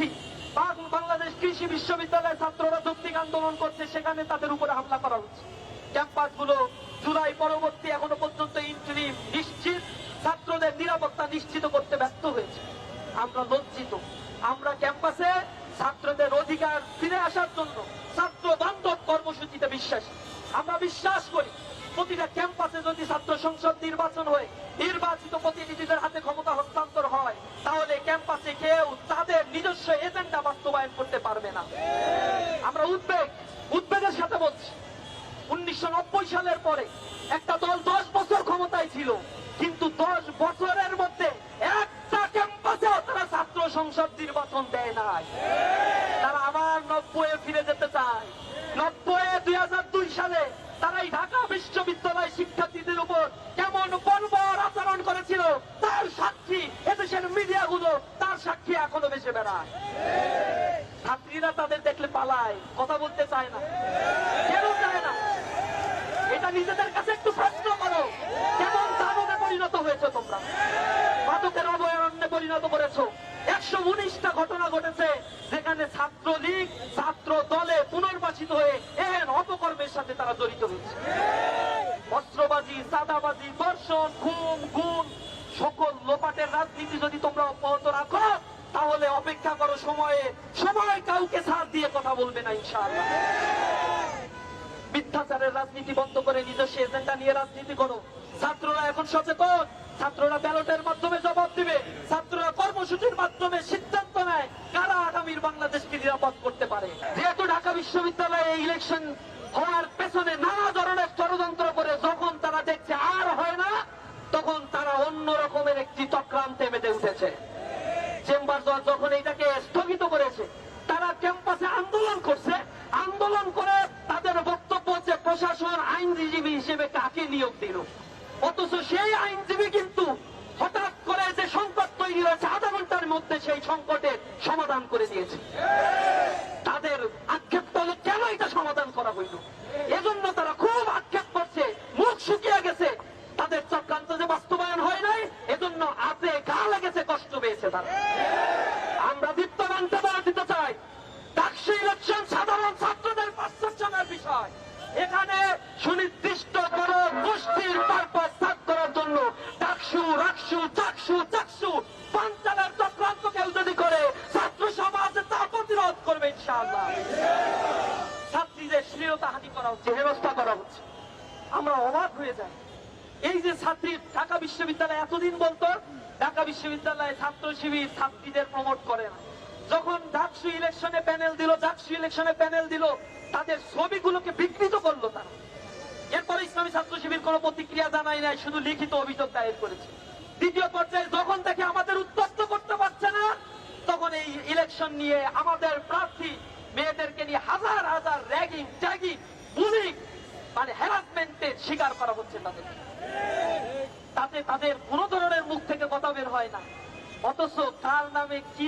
দেখছি বাংলাদেশ কৃষি বিশ্ববিদ্যালয়ের ছাত্ররা যৌক্তিক আন্দোলন করছে, সেখানে তাদের উপরে হামলা করা হচ্ছে। ক্যাম্পাসগুলো জুলাই পরবর্তী এখনও পর্যন্ত ইন্টারি নিশ্চিত, ছাত্রদের নিরাপত্তা নিশ্চিত করতে ব্যর্থ হয়েছে। আমরা লজ্জিত। আমরা ক্যাম্পাসে ছাত্রদের অধিকার ফিরে আসার জন্য ছাত্র বান্ধব কর্মসূচিতে বিশ্বাসী। আমরা বিশ্বাস করি, প্রতিটা ক্যাম্পাসে যদি ছাত্র সংসদ নির্বাচন হয়ে, নির্বাচিত প্রতিনিধিদের হাতে ক্ষমতা হস্তান্তর হয়, তাহলে ক্যাম্পাসে কেউ নিজস্ব এজেন্ডা বাস্তবায়ন করতে পারবে না। আমরা উদ্বেগ উদ্বেগের সাথে বলছি। উনিশশো সালের পরে একটা দল দশ বছর ক্ষমতায় ছিল কিন্তু দশ বছরের মধ্যে একটা ক্যাম্পাসে তারা ছাত্র সংসদ নির্বাচন দেয় নাই। তারা আবার নব্বই ফিরে যেতে চায়। নব্বই দুই হাজার দুই সালে তারা এই ঢাকা বিশ্ববিদ্যালয় শিক্ষার্থীদের উপর কেমন বর্বর আচরণ করেছিল তার সাক্ষী এদেশের মিডিয়াগুলো সাক্ষী এখনও বেঁচে বেড়ায়। ছাত্রীরা তাদের দেখলে পালায়, কথা বলতে চায় না। কেন চায় না? এটা নিজেদের কাছে একটু প্রশ্ন করো। কেমন দানবে পরিণত হয়েছে তোমরা? মাদকের অভয়ারণ্যে পরিণত করেছ। একশো উনিশটা ঘটনা ঘটেছে যেখানে ছাত্রলীগ ছাত্র দলে পুনর্বাসিত হয়ে এহেন অপকর্মের সাথে তারা জড়িত হয়েছে। অস্ত্রবাজি সাদাবাজি দর্শন, খুন গুণ সকল লোপাটের রাজনীতি যদি তোমরা অব্যাহত রাখো, তাহলে অপেক্ষা করো সময়ে, সময় কাউকে ছাড় দিয়ে কথা বলবে না ইনশাআল্লাহ। মিথ্যাচারের রাজনীতি বন্ধ করে নিজস্ব এজেন্ডা নিয়ে রাজনীতি করো। ছাত্ররা এখন সচেতন, ছাত্ররা ব্যালটের মাধ্যমে জবাব দিবে, ছাত্ররা কর্মসূচির মাধ্যমে সিদ্ধান্ত নেয় কারা আগামীর বাংলাদেশকে নিরাপদ করতে পারে। যেহেতু ঢাকা বিশ্ববিদ্যালয়ে ইলেকশন হওয়ার পেছনে নানা ধরনের ষড়যন্ত্র করে যখন তারা দেখছে আর হয় না তখন তারা অন্য রকমের একটি চক্রান্তে মেতে উঠেছে জজ যখন এটাকে স্থগিত করেছে, তারা ক্যাম্পাসে আন্দোলন করছে। আন্দোলন করে তাদের বক্তব্য হচ্ছে, প্রশাসন আইনজীবী হিসেবে কাকে নিয়োগ দিল? অথচ সেই আইনজীবী কিন্তু হঠাৎ করে যে সংকট তৈরি হয়েছে, আধা ঘণ্টার মধ্যে সেই সংকটের সমাধান করে দিয়েছে। তাদের আক্ষেপ হলো কেন এটা সমাধান করা হইল? এজন্য তারা খুব আক্ষেপ করছে, মুখ শুকিয়ে গেছে। তাদের চক্রান্ত যে বাস্তবায়ন হয় নাই, এজন্য হাতে গা লেগেছে, কষ্ট পেয়েছে তারা। সুনির্দিষ্ট কোন গোষ্ঠীর পারপাস সাত করার জন্য ডাকসু, রাকসু, চাকসু চাকসু পাঞ্চালের চক্রান্ত কেউ যদি করে, ছাত্র সমাজ তা প্রতিরোধ করবে ইনশাআল্লাহ। ছাত্রীদের শ্লীলতাহানি করা হচ্ছে হেনস্থা করা হচ্ছে। আমরা অবাক হয়ে যাই। এই যে ছাত্রী ঢাকা বিশ্ববিদ্যালয় এতদিন বলতো, ঢাকা বিশ্ববিদ্যালয়ে ছাত্র শিবির ছাত্রীদের প্রমোট করে না। যখন ডাকসু ইলেকশনে প্যানেল দিল ডাকসু ইলেকশনে প্যানেল দিল, তাদের ছবিগুলোকে বিকৃত করল তারা। কোনো প্রতিক্রিয়া জানায় নাই, শুধু লিখিত অভিযোগ দায়ের করেছে। দ্বিতীয় পর্যায়ে যখন থেকে আমাদের উত্তপ্ত করতে পারছে না, তখন এই ইলেকশন নিয়ে আমাদের প্রার্থী মেয়েদেরকে নিয়ে হাজার হাজার র্যাগিং ট্যাগিং বুলিং মানে হ্যারাসমেন্টের শিকার করা হচ্ছে তাদের। তাতে তাদের কোনো ধরনের মুখ থেকে কথা বের হয় না। অথচ কার নামে কি